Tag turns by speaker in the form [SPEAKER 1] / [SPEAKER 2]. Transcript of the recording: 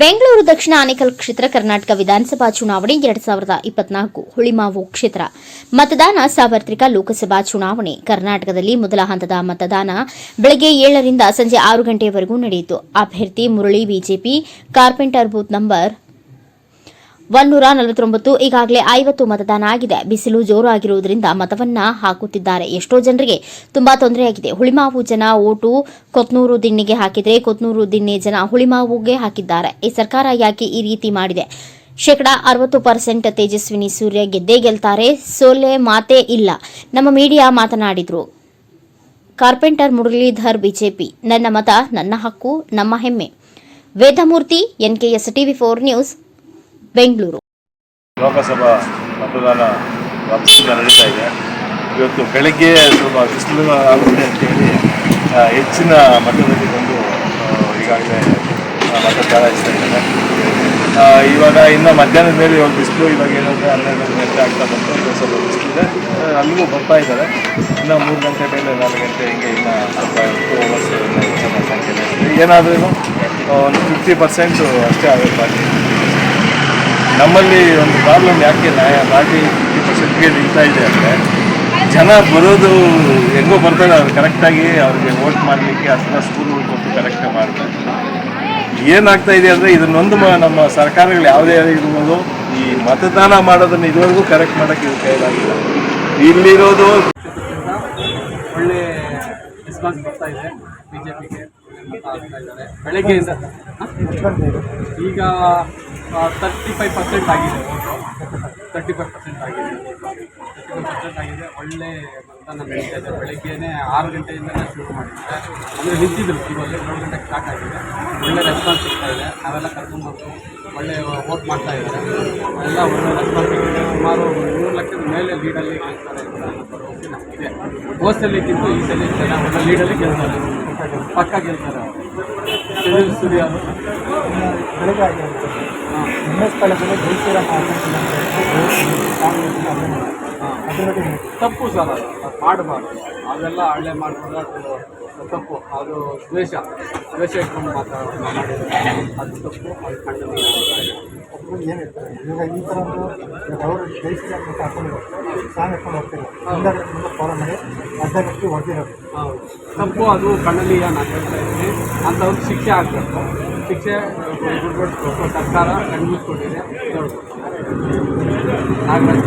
[SPEAKER 1] ಬೆಂಗಳೂರು ದಕ್ಷಿಣ ಆನೇಕಲ್ ಕ್ಷೇತ್ರ ಕರ್ನಾಟಕ ವಿಧಾನಸಭಾ ಚುನಾವಣೆ ಎರಡ್ ಸಾವಿರದ ಇಪ್ಪತ್ನಾಲ್ಕು ಹುಳಿಮಾವು ಕ್ಷೇತ್ರ. ಮತದಾನ ಸಾರ್ವತ್ರಿಕ ಲೋಕಸಭಾ ಚುನಾವಣೆ. ಕರ್ನಾಟಕದಲ್ಲಿ ಮೊದಲ ಹಂತದ ಮತದಾನ ಬೆಳಗ್ಗೆ ಏಳರಿಂದ ಸಂಜೆ ಆರು ಗಂಟೆಯವರೆಗೂ ನಡೆಯಿತು. ಅಭ್ಯರ್ಥಿ Murali BJP, carpenter booth number ಒನ್ನೂರ ನಲವತ್ತೊಂಬತ್ತು ಈಗಾಗಲೇ ಐವತ್ತು ಮತದಾನ ಆಗಿದೆ. ಬಿಸಿಲು ಜೋರು ಆಗಿರುವುದರಿಂದ ಮತವನ್ನ ಹಾಕುತ್ತಿದ್ದಾರೆ. ಎಷ್ಟೋ ಜನರಿಗೆ ತುಂಬಾ ತೊಂದರೆಯಾಗಿದೆ. ಹುಳಿಮಾವು ಜನ ಓಟು ಕೊತ್ನೂರು ದಿನ್ನಿಗೆ ಹಾಕಿದರೆ ಕೊತ್ನೂರು ದಿನ್ನೆ ಜನ ಹುಳಿಮಾವುಗೆ ಹಾಕಿದ್ದಾರೆ. ಈ ಸರ್ಕಾರ ಯಾಕೆ ಈ ರೀತಿ ಮಾಡಿದೆ? ಶೇಕಡಾ ಅರವತ್ತು ಪರ್ಸೆಂಟ್ ತೇಜಸ್ವಿನಿ ಸೂರ್ಯ ಗೆದ್ದೇ ಗೆಲ್ತಾರೆ. ಸೋಲೆ ಮಾತೇ ಇಲ್ಲ. ನಮ್ಮ ಮೀಡಿಯಾ ಮಾತನಾಡಿದ್ರು. Carpenter Muralidhar BJP. ನನ್ನ ಮತ ನನ್ನ ಹಕ್ಕು, ನಮ್ಮ ಹೆಮ್ಮೆ. Vedamurthy, NKS TV four news Bengaluru.
[SPEAKER 2] Lok Sabha ಮತದಾನ ನಡೀತಾ ಇದೆ. ಇವತ್ತು ಬೆಳಗ್ಗೆ ಸ್ವಲ್ಪ ಬಿಸಿಲು ಆಗುತ್ತೆ ಅಂತೇಳಿ ಹೆಚ್ಚಿನ ಮಟ್ಟದಲ್ಲಿ ಬಂದು ಈಗಾಗಲೇ ಮತ ಚಲಾಯಿಸ್ತಾ ಇದ್ದಾರೆ. ಇವಾಗ ಇನ್ನು ಮಧ್ಯಾಹ್ನದ ಮೇಲೆ ಇವಾಗ ಬಿಸಿಲು, ಇವಾಗ ಏನಂದರೆ ಹನ್ನೆರಡು ಗಂಟೆ ಆಗ್ತಾ ಬಂತು ಇವಾಗ ಸ್ವಲ್ಪ ಬಿಸಿಲಿದೆ ಅಲ್ಲಿಗೂ ಬರ್ತಾ ಇದ್ದಾರೆ. ಇನ್ನು ಮೂರು ಗಂಟೆ ಮೇಲೆ, ನಾಲ್ಕು ಗಂಟೆ ಹಿಂಗೆ ಇನ್ನು ಸ್ವಲ್ಪ ಟೂ ಅವರ್ಸ್ ಹೆಚ್ಚಿನ ಸಂಖ್ಯೆಯಲ್ಲಿ ಏನಾದ್ರೂ ಒಂದು ಫಿಫ್ಟಿ ಪರ್ಸೆಂಟು ಅಷ್ಟೇ ಆಗುತ್ತೆ. ನಮ್ಮಲ್ಲಿ ಒಂದು ಪ್ರಾಬ್ಲಮ್ ಯಾಕೆ ಫಿಫ್ಟಿ ಪರ್ಸೆಂಟ್ಗೆ ನಿಲ್ತಾ ಇದೆ ಅಂದರೆ, ಜನ ಬರೋದು ಹೆಂಗೋ ಬರ್ತಾರೆ ಅವ್ರು ಕರೆಕ್ಟಾಗಿ ಅವ್ರಿಗೆ ವೋಟ್ ಮಾಡಲಿಕ್ಕೆ ಅಥವಾ ಸ್ಕೂಲ್ಗಳು ಕೊಟ್ಟು ಕರೆಕ್ಟಾಗಿ ಮಾಡ್ತಾರೆ ಏನಾಗ್ತಾ ಇದೆ ಅಂದರೆ, ಇದನ್ನೊಂದು ನಮ್ಮ ಸರ್ಕಾರಗಳು ಯಾವುದೇ ಇರ್ಬೋದು ಈ ಮತದಾನ ಮಾಡೋದನ್ನು ಇದುವರೆಗೂ ಕರೆಕ್ಟ್ ಮಾಡೋಕ್ಕೆ ಇದು ಕೈಲಾಗಿಲ್ಲ. ಇಲ್ಲಿರೋದು
[SPEAKER 3] ಒಳ್ಳೆ ರೆಸ್ಪಾನ್ಸ್ ಬರ್ತಾ ಇದೆ ಬಿ ಜೆ ಪಿಗೆ ಬೆಳಗ್ಗೆಯಿಂದ. ಈಗ ತರ್ಟಿ ಫೈವ್ ಪರ್ಸೆಂಟ್ ಆಗಿದೆ ತರ್ಟಿ ಫೈವ್ ಪರ್ಸೆಂಟ್ ಆಗಿದೆ. ತರ್ಟಿ ಫೈವ್ ಪರ್ಸೆಂಟ್ ಆಗಿದೆ. ಒಳ್ಳೆ ಮತದಾನ ನಡೀತಾ ಇದೆ ಬೆಳಗ್ಗೆನೇ ಆರು ಗಂಟೆಯಿಂದಲೇ ಶುರು ಮಾಡಿದ್ದಾರೆ. ಅಂದರೆ ನಿಂತಿದ್ರು. ಇವಾಗ ಏಳು ಗಂಟೆಗೆ ಸ್ಟಾರ್ಟ್ ಆಗಿದೆ. ಒಳ್ಳೆ ರೆಸ್ಪಾನ್ಸ್ ಸಿಗ್ತಾ ಇದೆ. ನಾವೆಲ್ಲ ಕರ್ಕೊಂಡ್ಬಂದು ಒಳ್ಳೆ ವೋಟ್ ಮಾಡ್ತಾ ಇದ್ದಾರೆ. ಎಲ್ಲ ಒಳ್ಳೆ ರೆಸ್ಪಾನ್ಸ್ ಸಿಗ್ತಿದೆ. ಸುಮಾರು ಮೂರು ಲಕ್ಷದ ಮೇಲೆ ಲೀಡಲ್ಲಿ ಗೆಲ್ತಾರೆ ಭರವಸೆ ನಮಗಿದೆ ಹೋಸ್ಟೆಲ್ಲಿಗಿಂತ ಈ ಸಲ ಒಳ್ಳೆ ಲೀಡಲ್ಲಿ ಗೆಲ್ತಾರೆ. ಪಕ್ಕ ಗೆಲ್ತಾರೆ ಅವರು. ಸೂರ್ಯ ಅವರು.
[SPEAKER 4] ಬೆಳಗ್ಗೆ ಅದ್ರ ಬಗ್ಗೆ ಹೇಳಿ.
[SPEAKER 3] ತಪ್ಪು ಸರ್ ಅದು. ಮಾಡಬಾರ್ದು. ಅದೆಲ್ಲ ಹಳ್ಳೆ ಮಾಡ್ಕೊಂಡು ಅದು ತಪ್ಪು. ಅದು ದ್ವೇಷ. ದ್ವೇಷ ಇಟ್ಕೊಂಡು ಮಾತಾಡೋದು ಮಾಡಿದ್ರೆ ಅದು ತಪ್ಪು. ಅದು ಖಂಡನೀಯ
[SPEAKER 4] ಒಬ್ರು ಏನು ಹೇಳ್ತಾರೆ? ಇವಾಗ ಈ ಥರ ಒಂದು ಅವರು ಜೈಸೂರ ಅಂತ ಹಾಕೊಂಡಿರೋದು ಸಾಂಗ್ ಹಾಕೊಂಡು ಹೋಗ್ತಿಲ್ಲ ಹಿಂದಾಗಡೆ ಫಾಲೋ ಮಾಡಿ ಅರ್ಧಗಟ್ಟು ಹೊಡೆದಿರೋದು
[SPEAKER 3] ಹೌದು. ತಪ್ಪು ಅದು ಖಂಡನೀಯ ನಾನು ಹೇಳ್ತಾ ಇದ್ದೀನಿ. ಅಂಥವ್ರಿಗೆ ಶಿಕ್ಷೆ ಆಗಬೇಕು. ಶಿಕ್ಷೆ ಸರ್ಕಾರ ಕಣ್ಮಿಸ್ಕೊಂಡಿದೆ ಹೇಳ್ಬೇಕು ಹಾಗಾಗಿ